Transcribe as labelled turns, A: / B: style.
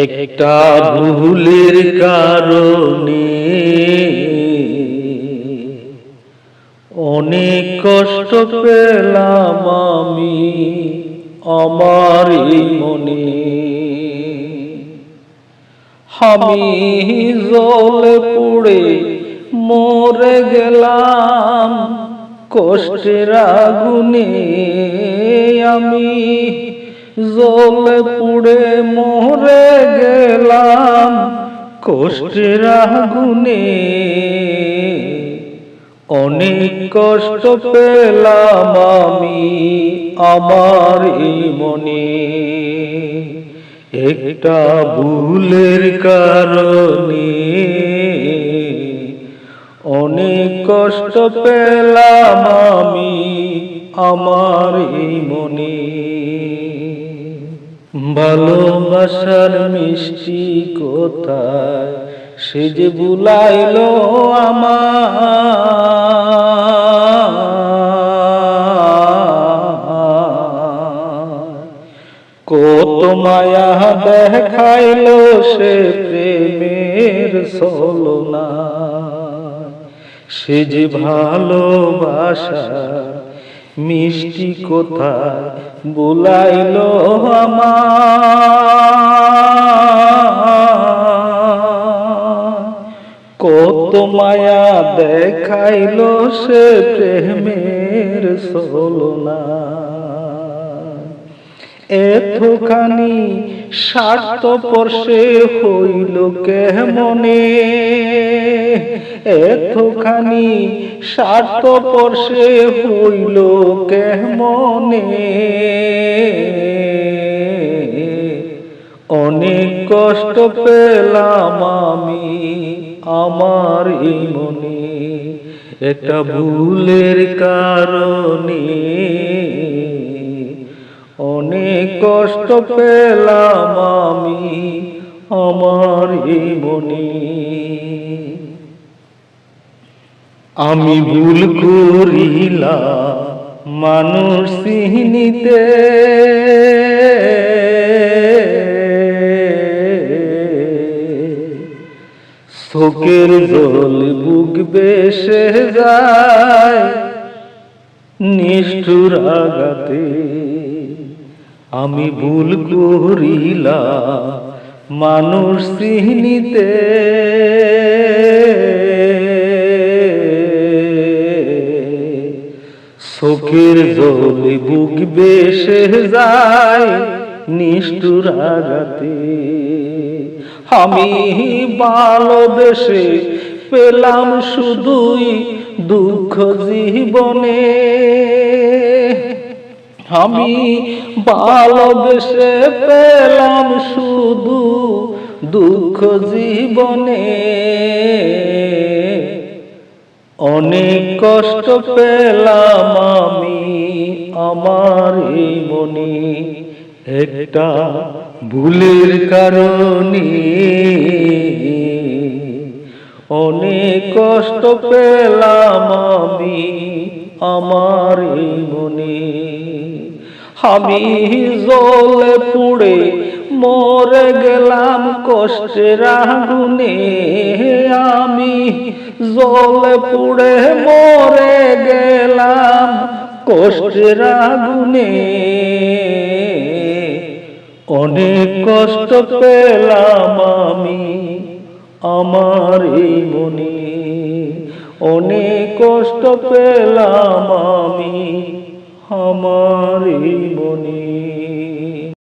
A: একটা ভুলের কারণে অনেক কষ্ট পেলাম আমি আমার মনে। আমি জলে পুড়ে মরে গেলাম কষ্টের আগুনে। আমি জলে পুড়ে মরে গেলাম কষ্টের আগুনে। অনেক কষ্ট পেলাম আমি আমার মনে একটা ভুলের কারণে অনেক কষ্ট পেলাম আমি আমার মনে ভালোবাসার মিষ্টি কোথায়? সে যে বুলাইলো আমার। কত মায়া দেখাইল সে প্রেমের সলনা সে যে ভালোবাসা মিষ্টি কোথায় বুলাইল কত মায়া দেখাইল সে প্রেমের সলনা। এতখানি স্বার্থ পরশে হইল কেমনে এতখানি স্বার্থ পরশে হইল কেমনে অনেক কষ্ট পেলাম আমি আমার মনে একটা ভুলের কারণে। অনেক কষ্ট পেলাম আমি আমার মনে আমি ভুল করিলাম মানুষ চিনিতে শোকের জল বুক বেসে যায়, নিষ্ঠুর আগাতে আমি ভুল করিলাম মানুষ চিনিতে শোকের জলে বুক বেসে যায় নিষ্ঠুর আগাতে আমি ভালোবেসে পেলাম শুধুই দুঃখ জীবনে। আমি ভালোবেসে পেলাম শুধু দুঃখ জীবনে। অনেক কষ্ট পেলাম আমি আমার মনে। একটা ভুলের কারণে। অনেক কষ্ট পেলাম আমি আমার মনে। আমি জলে পুড়ে মরে গেলাম কষ্টের আগুনে। আমি জলে পুড়ে মরে গেলাম কষ্টের আগুনে। অনেক কষ্ট পেলাম আমি আমার এই মনে। অনেক কষ্ট পেলাম আমি আমার এই